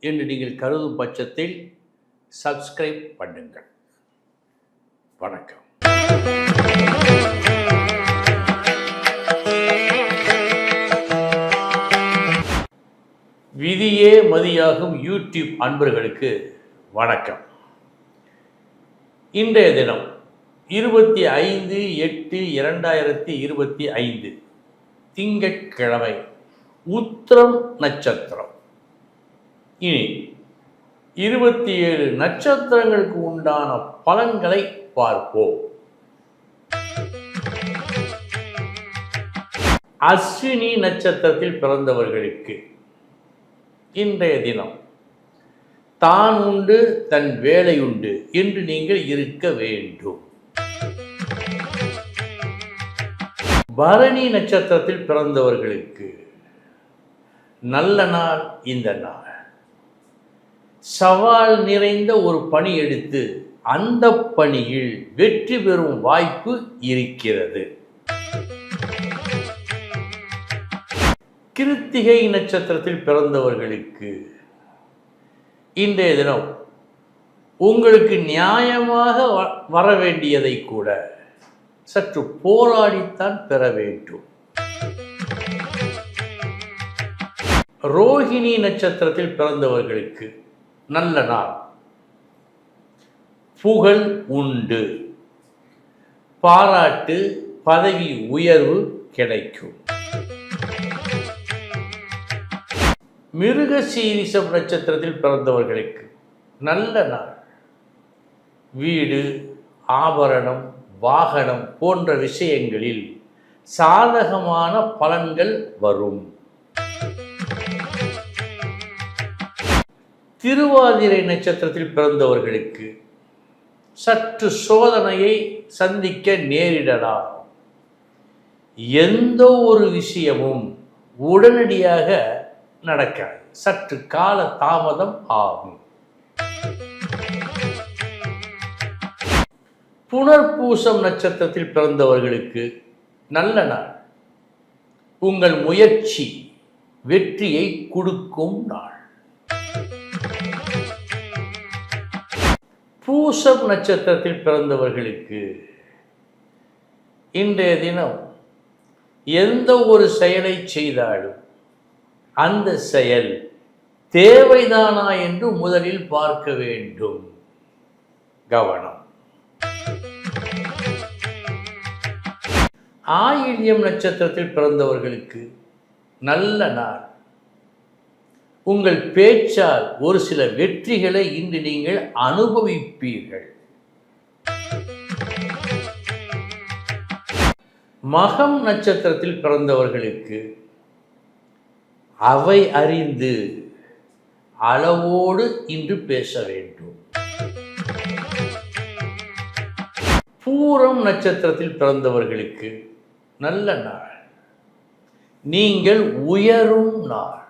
என்று நீங்கள் கருதும் பட்சத்தில் சப்ஸ்கிரைப் பண்ணுங்கள். வணக்கம். விதியே மதியாகும் யூடியூப் அன்பர்களுக்கு வணக்கம். இன்றைய தினம் இருபத்தி ஐந்து எட்டு இரண்டாயிரத்தி இருபத்தி ஐந்து. திங்கட்கிழமை உத்திரம் நட்சத்திரம். இனி இருபத்தி ஏழு நட்சத்திரங்களுக்கு உண்டான பலன்களை பார்ப்போம். அஸ்வினி நட்சத்திரத்தில் பிறந்தவர்களுக்கு இன்றைய தினம் தான் உண்டு தன் வேலை உண்டு என்று நீங்கள் இருக்க வேண்டும். பரணி நட்சத்திரத்தில் பிறந்தவர்களுக்கு நல்ல நாள் இந்த நாள். சவால் நிறைந்த ஒரு பணி எடுத்து அந்த பணியில் வெற்றி பெறும் வாய்ப்பு இருக்கிறது. கிருத்திகை நட்சத்திரத்தில் பிறந்தவர்களுக்கு இன்றைய தினம் உங்களுக்கு நியாயமாக வ- வர வேண்டியதை கூட சற்று போராடித்தான் பெற வேண்டும். ரோஹிணி நட்சத்திரத்தில் பிறந்தவர்களுக்கு நல்ல நாள். புகழ் உண்டு. பாராட்டு பதவி உயர்வு கிடைக்கும். மிருக சீரிசம் நட்சத்திரத்தில் பிறந்தவர்களுக்கு நல்ல நாள். வீடு ஆபரணம் வாகனம் போன்ற விஷயங்களில் சாதகமான பலன்கள் வரும். திருவாதிரை நட்சத்திரத்தில் பிறந்தவர்களுக்கு சற்று சோதனையை சந்திக்க நேரிடலாம். எந்த ஒரு விஷயமும் உடனடியாக நடக்காது. சற்று கால தாமதம் ஆகும். புனர்பூசம் நட்சத்திரத்தில் பிறந்தவர்களுக்கு நல்ல நாள். உங்கள் முயற்சி வெற்றியை கொடுக்கும் நாள். பூசம் நட்சத்திரத்தில் பிறந்தவர்களுக்கு இன்றைய தினம் எந்த ஒரு செயலை செய்தாலும் அந்த செயல் தேவைதானா என்று முதலில் பார்க்க வேண்டும். கவனம். ஆயில்யம் நட்சத்திரத்தில் பிறந்தவர்களுக்கு நல்ல நாள். உங்கள் பேச்சால் ஒரு சில வெற்றிகளை இன்று நீங்கள் அனுபவிப்பீர்கள். மகம் நட்சத்திரத்தில் பிறந்தவர்களுக்கு அவை அறிந்து அளவோடு இன்று பேச வேண்டும். பூரம் நட்சத்திரத்தில் பிறந்தவர்களுக்கு நல்ல நாள். நீங்கள் உயரும் நாள்.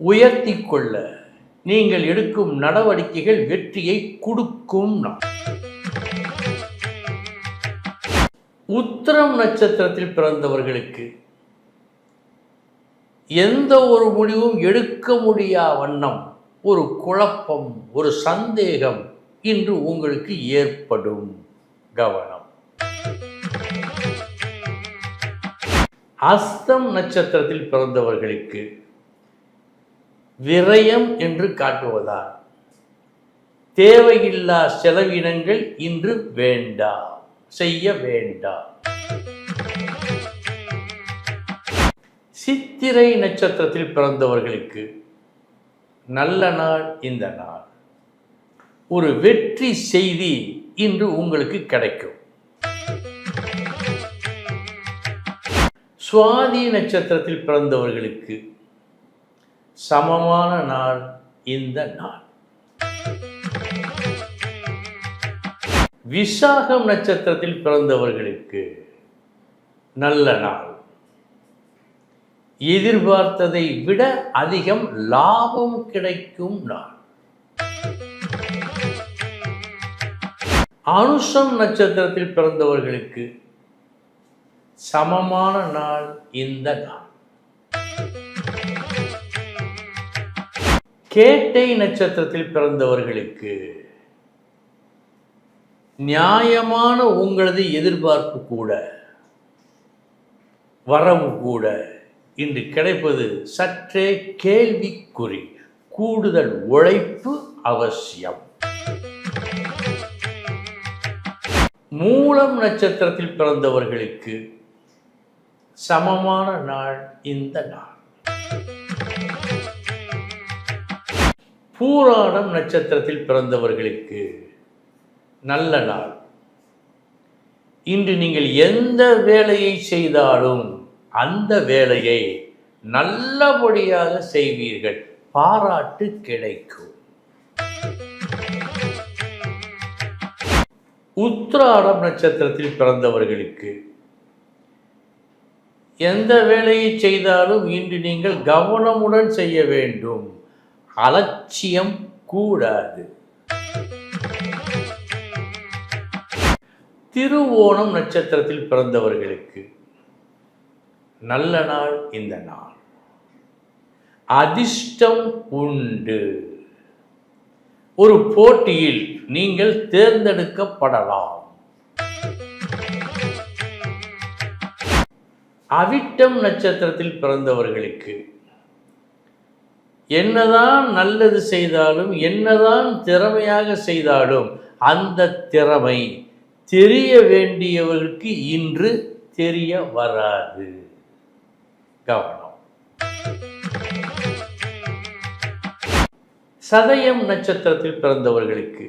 உயர்த்தி கொள்ள நீங்கள் எடுக்கும் நடவடிக்கைகள் வெற்றியை கொடுக்கும் உத்திரம் நட்சத்திரத்தில் பிறந்தவர்களுக்கு எந்த ஒரு முடிவும் எடுக்க முடியா வண்ணம் ஒரு குழப்பம் ஒரு சந்தேகம் இன்று உங்களுக்கு ஏற்படும் கவனம். அஸ்தம் நட்சத்திரத்தில் பிறந்தவர்களுக்கு விரயம் என்று காட்டுவதால் தேவையில்லா செலவினங்கள் இன்று வேண்டாம் செய்ய வேண்டாம் சித்திரை நட்சத்திரத்தில் பிறந்தவர்களுக்கு நல்ல நாள் இந்த நாள். ஒரு வெற்றி செய்தி இன்று உங்களுக்கு கிடைக்கும். சுவாதி நட்சத்திரத்தில் பிறந்தவர்களுக்கு சமமான நாள் இந்த நாள். விசாகம் நட்சத்திரத்தில் பிறந்தவர்களுக்கு நல்ல நாள். எதிர்பார்த்ததை விட அதிகம் லாபம் கிடைக்கும் நாள். அனுஷம் நட்சத்திரத்தில் பிறந்தவர்களுக்கு சமமான நாள் இந்த நாள். கேட்டை நட்சத்திரத்தில் பிறந்தவர்களுக்கு நியாயமான உங்களது எதிர்பார்ப்பு கூட வரவு கூட இன்று கிடைப்பது சற்றே கேள்விக்குறி கூடுதல் உழைப்பு அவசியம். மூலம் நட்சத்திரத்தில் பிறந்தவர்களுக்கு சமமான நாள் இந்த நாள். பூராடம் நட்சத்திரத்தில் பிறந்தவர்களுக்கு நல்ல நாள். இன்று நீங்கள் எந்த வேலையை செய்தாலும் அந்த வேலையை நல்லபடியாக செய்வீர்கள். பாராட்டு கிடைக்கும். உத்திராடம் நட்சத்திரத்தில் பிறந்தவர்களுக்கு எந்த வேலையை செய்தாலும் இன்று நீங்கள் கவனமுடன் செய்ய வேண்டும். அலட்சியம் கூடாது. திருவோணம் நட்சத்திரத்தில் பிறந்தவர்களுக்கு நல்ல நாள் இந்த நாள். அதிர்ஷ்டம் உண்டு. ஒரு போட்டியில் நீங்கள் தேர்ந்தெடுக்கப்படலாம். அவிட்டம் நட்சத்திரத்தில் பிறந்தவர்களுக்கு என்னதான் நல்லது செய்தாலும் என்னதான் திறமையாக செய்தாலும் அந்த திறமை தெரிய வேண்டியவர்களுக்கு இன்று தெரிய வராது. கவனம். சதயம் நட்சத்திரத்தில் பிறந்தவர்களுக்கு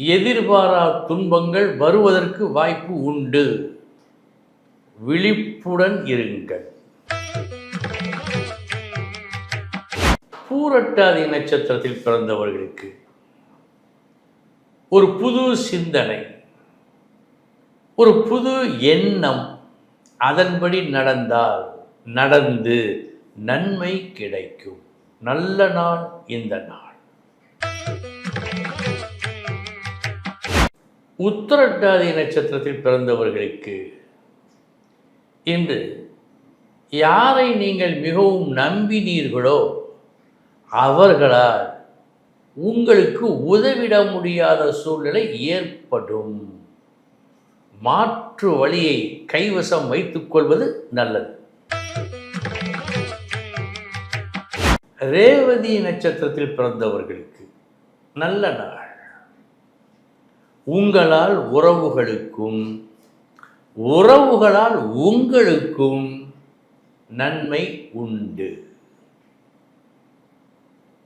எதிர்பாரா துன்பங்கள் வருவதற்கு வாய்ப்பு உண்டு. விழிப்புடன் இருங்கள். பூரட்டாதி நட்சத்திரத்தில் பிறந்தவர்களுக்கு ஒரு புது சிந்தனை ஒரு புது எண்ணம் அதன்படி நடந்தால் நடந்து நன்மை கிடைக்கும். நல்ல நாள் இந்த நாள். உத்தரட்டாதி நட்சத்திரத்தில் பிறந்தவர்களுக்கு இன்று யாரை நீங்கள் மிகவும் நம்பினீர்களோ அவர்களால் உங்களுக்கு உதவிட முடியாத சூழ்நிலை ஏற்படும். மாற்று வழியை கைவசம் வைத்துக்கொள்வது நல்லது. ரேவதி நட்சத்திரத்தில் பிறந்தவர்களுக்கு நல்ல நாள். உங்களால் உறவுகளுக்கும் உறவுகளால் உங்களுக்கும் நன்மை உண்டு.